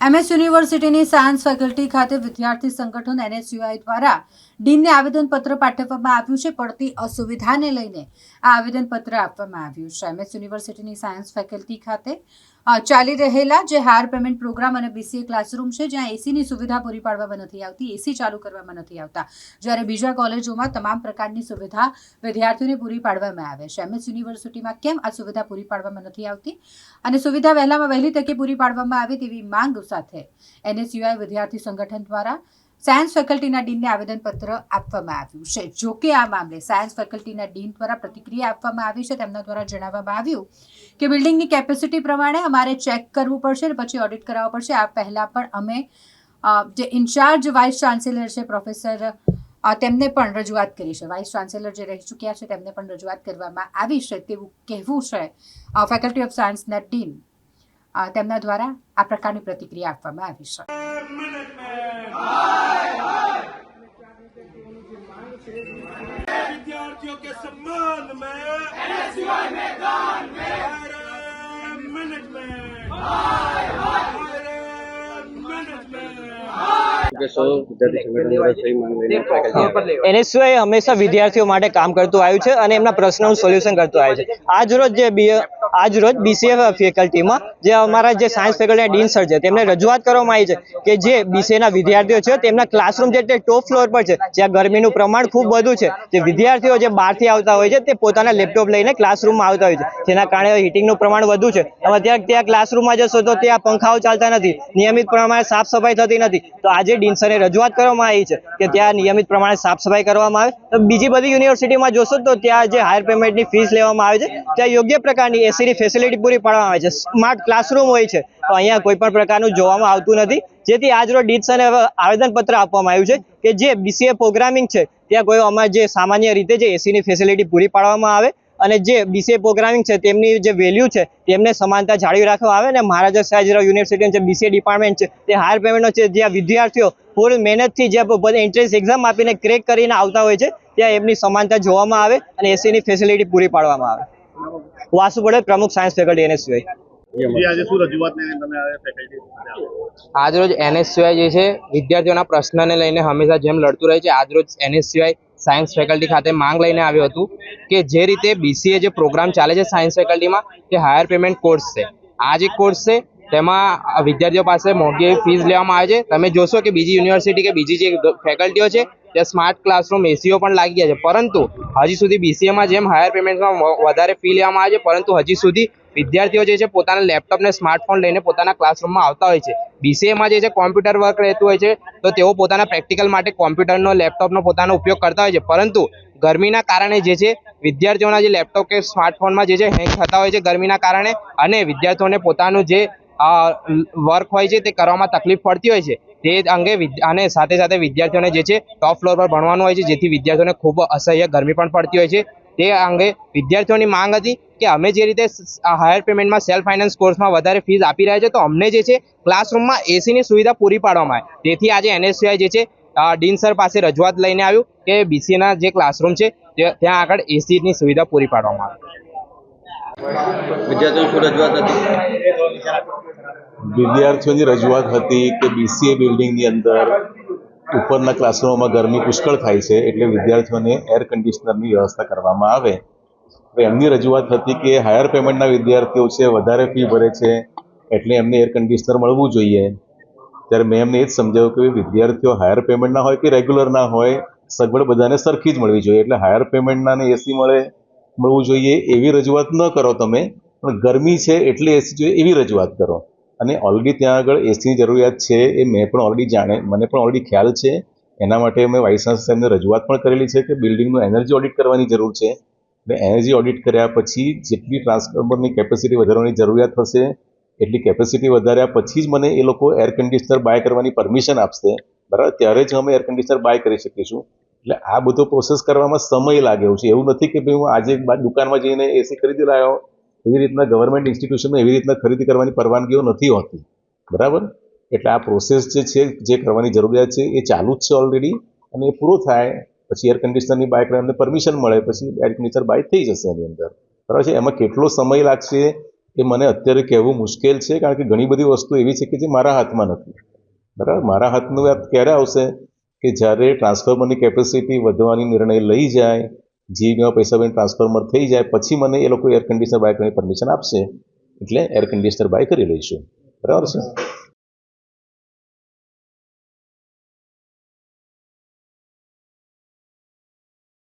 MS યુનિવર્સિટીની science faculty ખાતે વિદ્યાર્થી સંગઠન એનએસયુઆઈ દ્વારા ડીનને આવેદનપત્ર પાઠવવામાં આવ્યું છે, પડતી અસુવિધાને લઈને આ આવેદનપત્ર આપવામાં આવ્યું છે. એમએસ યુનિવર્સિટીની સાયન્સ ફેકલ્ટી ખાતે ચાલી રહેલા જે હાયર પેમેન્ટ પ્રોગ્રામ અને બીસીએ ક્લાસરૂમ છે, જ્યાં એસીની સુવિધા પૂરી પાડવામાં નથી આવતી એસી ચાલુ કરવામાં નથી આવતા. જ્યારે બીજા કોલેજોમાં તમામ પ્રકારની સુવિધા વિદ્યાર્થીઓને પૂરી પાડવામાં આવે છે. એમએસ યુનિવર્સિટીમાં કેમ આ સુવિધા પૂરી પાડવામાં નથી આવતી? અને સુવિધા વહેલામાં વહેલી તકે પૂરી પાડવામાં આવે તેવી માંગ સાથે એનએસયુઆઈ વિદ્યાર્થી સંગઠન દ્વારા સાયન્સ ફેકલ્ટીના ડીનને આવેદનપત્ર આપવામાં આવ્યું છે. જો કે આ મામલે સાયન્સ ફેકલ્ટીના ડીન દ્વારા પ્રતિક્રિયા આપવામાં આવી છે. તેમના દ્વારા જણાવવામાં આવ્યું કે બિલ્ડિંગની કેપેસિટી પ્રમાણે અમારે ચેક કરવું પડશે પછી ઓડિટ કરાવવું પડશે. આ પહેલાં પણ અમે જે ઇન્ચાર્જ વાઇસ ચાન્સેલર છે પ્રોફેસર તેમને પણ રજૂઆત કરી છે. વાઇસ ચાન્સેલર જે રહી ચૂક્યા છે તેમને પણ રજૂઆત કરવામાં આવી છે તેવું કહેવું છે ફેકલ્ટી ઓફ સાયન્સના ડીન. તેમના દ્વારા આ પ્રકારની પ્રતિક્રિયા આપવામાં આવી છે. વિદ્યાર્થીઓ કે એનએસયુઆઈ હંમેશા વિદ્યાર્થીઓ માટે કામ કરતું આવ્યું છે અને એમના પ્રશ્નોનું સોલ્યુશન કરતું આવ્યું છે. આજ રોજ જે આજ રોજ બીસીએ ફેકલ્ટીમાં જે અમારા જે સાયન્સ ફેકલ્ટીના ડીન સર છે, તેમને રજૂઆત કરવામાં આવી છે કે જે બીસીએના વિદ્યાર્થીઓ છે, તેમના ક્લાસરૂમ જે ટોપ ફ્લોર પર છે, જ્યાં ગરમીનું પ્રમાણ ખૂબ વધુ છે, જે વિદ્યાર્થીઓ જે બહારથી આવતા હોય છે, તે પોતાના લેપટોપ લઈને ક્લાસરૂમમાં આવતા હોય છે. જેના કારણે હીટિંગનું પ્રમાણ વધુ છે. હવે ત્યાં ત્યાં ક્લાસરૂમમાં જશો તો ત્યાં પંખાઓ ચાલતા નથી, નિયમિત પ્રમાણે સાફ સફાઈ થતી નથી. તો આજે ડીન સરે રજૂઆત કરવામાં આવી છે કે ત્યાં નિયમિત પ્રમાણે સાફ સફાઈ કરવામાં આવે. તો બીજી બધી યુનિવર્સિટીમાં જોશો તો ત્યાં જે હાયર પેમેન્ટની ફીસ લેવામાં આવે છે, ત્યાં યોગ્ય પ્રકારની એસીની ફેસિલિટી પૂરી પાડવામાં આવે છે. સ્માર્ટ ક્લાસરૂમ હોય છે. તો અહીંયા કોઈ પણ પ્રકારનું જોવામાં આવતું નથી. જેથી આજરોજ ડીટ્સને આવેદનપત્ર આપવામાં આવ્યું છે કે જે બીસીએ પ્રોગ્રામિંગ છે, ત્યાં કોઈ અમારે જે સામાન્ય રીતે જે એસીની ફેસિલિટી પૂરી પાડવામાં આવે અને જે બીસીએ પ્રોગ્રામિંગ છે, તેમની જે વેલ્યુ છે, તેમને સમાનતા જાળવી રાખવામાં આવે અને મહારાજા સયાજીરાવ યુનિવર્સિટીનું જે બીસીએ ડિપાર્ટમેન્ટ છે, તે હાયર પેમેન્ટનો છે, જ્યાં વિદ્યાર્થીઓ ફૂલ મહેનતથી જે એન્ટ્રન્સ એક્ઝામ આપીને ક્રેક કરીને આવતા હોય છે, ત્યાં એમની સમાનતા જોવામાં આવે અને એસીની ફેસિલિટી પૂરી પાડવામાં આવે. વાસુ પડે પ્રમુખ સાયન્સ ફેકલ્ટી એનએસયુઆઈ? આજરોજ એનએસયુઆઈ જે છે વિદ્યાર્થીઓના પ્રશ્નને લઈને હંમેશા જેમ લડતું રહે છે આજરોજ એનએસયુઆઈ સાયન્સ ફેકલ્ટી ખાતે માંગ લઈને આવ્યું હતું કે જે રીતે બીસીએ જે પ્રોગ્રામ ચાલે છે સાયન્સ ફેકલ્ટીમાં તે હાયર પેમેન્ટ કોર્સ છે આ જે કોર્સ છે તેમાં વિદ્યાર્થીઓ પાસે મોંઘી ફીસ લેવામાં આવે છે. તમે જોશો કે બીજી યુનિવર્સિટી કે બીજી જે ફેકલ્ટીઓ છે, ત્યાં સ્માર્ટ ક્લાસરૂમ એસીઓ પણ લાગી ગયા છે. પરંતુ હજી સુધી બીસીએમાં જેમ હાયર પેમેન્ટમાં વધારે ફી લેવામાં આવે છે, પરંતુ હજી સુધી વિદ્યાર્થીઓ જે છે પોતાના લેપટોપ ને સ્માર્ટફોન લઈને પોતાના ક્લાસરૂમમાં આવતા હોય છે. બીસીએમાં જે છે કોમ્પ્યુટર વર્ક રહેતું હોય છે, તો તેઓ પોતાના પ્રેક્ટિકલ માટે કોમ્પ્યુટરનો લેપટોપનો પોતાનો ઉપયોગ કરતા હોય છે. પરંતુ ગરમીના કારણે જે છે વિદ્યાર્થીઓના જે લેપટોપ કે સ્માર્ટફોનમાં જે છે હેંગ થતા હોય છે ગરમીના કારણે અને વિદ્યાર્થીઓને પોતાનું જે વર્ક હોય છે તે કરવામાં તકલીફ પડતી હોય છે. તે અંગે અને સાથે સાથે વિદ્યાર્થીઓને જે છે ટોપ ફ્લોર પર ભણવાનું હોય છે, જેથી વિદ્યાર્થીઓને ખૂબ અસહ્ય ગરમી પણ પડતી હોય છે. તે અંગે વિદ્યાર્થીઓની માંગ હતી કે અમે જે રીતે હાયર પેમેન્ટમાં સેલ્ફ ફાઇનાન્સ કોર્સમાં વધારે ફીસ આપી રહ્યા છે, તો અમને જે છે ક્લાસરૂમમાં એસીની સુવિધા પૂરી પાડવામાં આવે. તેથી આજે એનએસયુઆઈ જે છે ડીન સર પાસે રજૂઆત લઈને આવ્યું કે બીસીના જે ક્લાસરૂમ છે ત્યાં આગળ એસીની સુવિધા પૂરી પાડવામાં આવે. વિદ્યાર્થીઓની રજૂઆત હતી કે બીસીએ બિલ્ડિંગની અંદર ઉપરના ક્લાસરૂમમાં ગરમી પુષ્કળ થાય છે એટલે વિદ્યાર્થીઓને એર કન્ડિશનરની વ્યવસ્થા કરવામાં આવે. એમની રજૂઆત હતી કે હાયર પેમેન્ટના વિદ્યાર્થીઓ છે, વધારે ફી ભરે છે, એટલે એમને એર કન્ડિશનર મળવું જોઈએ. ત્યારે મેં એમને એ જ સમજાવ્યું કે વિદ્યાર્થીઓ હાયર પેમેન્ટના હોય કે રેગ્યુલરના હોય, સગવડ બધાને સરખી જ મળવી જોઈએ. એટલે હાયર પેમેન્ટના ને એસી મળે મળવું જોઈએ, એવી રજૂઆત ન કરો તમે. પણ ગરમી છે એટલે એસી જોઈએ એવી રજૂઆત કરો. અને ઓલરેડી ત્યાં આગળ એસીની જરૂરિયાત છે એ મેં પણ ઓલરેડી જાણે, મને પણ ઓલરેડી ખ્યાલ છે. એના માટે મેં વાઇસ ચાન્સલર સાહેબને રજૂઆત પણ કરેલી છે કે બિલ્ડિંગનું એનર્જી ઓડિટ કરવાની જરૂર છે. અને એનર્જી ઓડિટ કર્યા પછી જેટલી ટ્રાન્સફોર્મરની કેપેસિટી વધારવાની જરૂરિયાત હશે, એટલી કેપેસિટી વધાર્યા પછી જ મને એ લોકો એર કન્ડિશનર બાય કરવાની પરમિશન આપશે. બરાબર? ત્યારે જ અમે એર કન્ડિશનર બાય કરી શકીશું. એટલે આ બધો પ્રોસેસ કરવામાં સમય લાગે એવું છે. એવું નથી કે ભાઈ હું આજે દુકાનમાં જઈને એસી ખરીદી લાવ્યો એવી રીતના ગવર્મેન્ટ ઇન્સ્ટિટ્યુશનમાં એવી રીતના ખરીદી કરવાની પરવાનગીઓ નથી હોતી. બરાબર? એટલે આ પ્રોસેસ જે છે, જે કરવાની જરૂરિયાત છે, એ ચાલુ જ છે ઓલરેડી અને એ પૂરો થાય. પછી એર કન્ડિશનરની બાય એમને પરમિશન મળે, પછી એર કન્ડિશનર બાય થઈ જશે એની અંદર. બરાબર છે? એમાં કેટલો સમય લાગશે એ મને અત્યારે કહેવું મુશ્કેલ છે, કારણ કે ઘણી બધી વસ્તુ એવી છે કે જે મારા હાથમાં નથી. બરાબર? મારા હાથનું ક્યારે આવશે? કે જ્યારે ટ્રાન્સફોર્મરની કેપેસિટી વધવાની નિર્ણય લઈ જાય જીબીમાં પૈસા બની ટ્રાન્સફોર્મર થઈ જાય, પછી મને એ લોકો એર કન્ડિશનર બાય કરવાની પરમિશન આપશે. એટલે એર કન્ડિશનર બાય કરી લઈશું. બરાબર છે?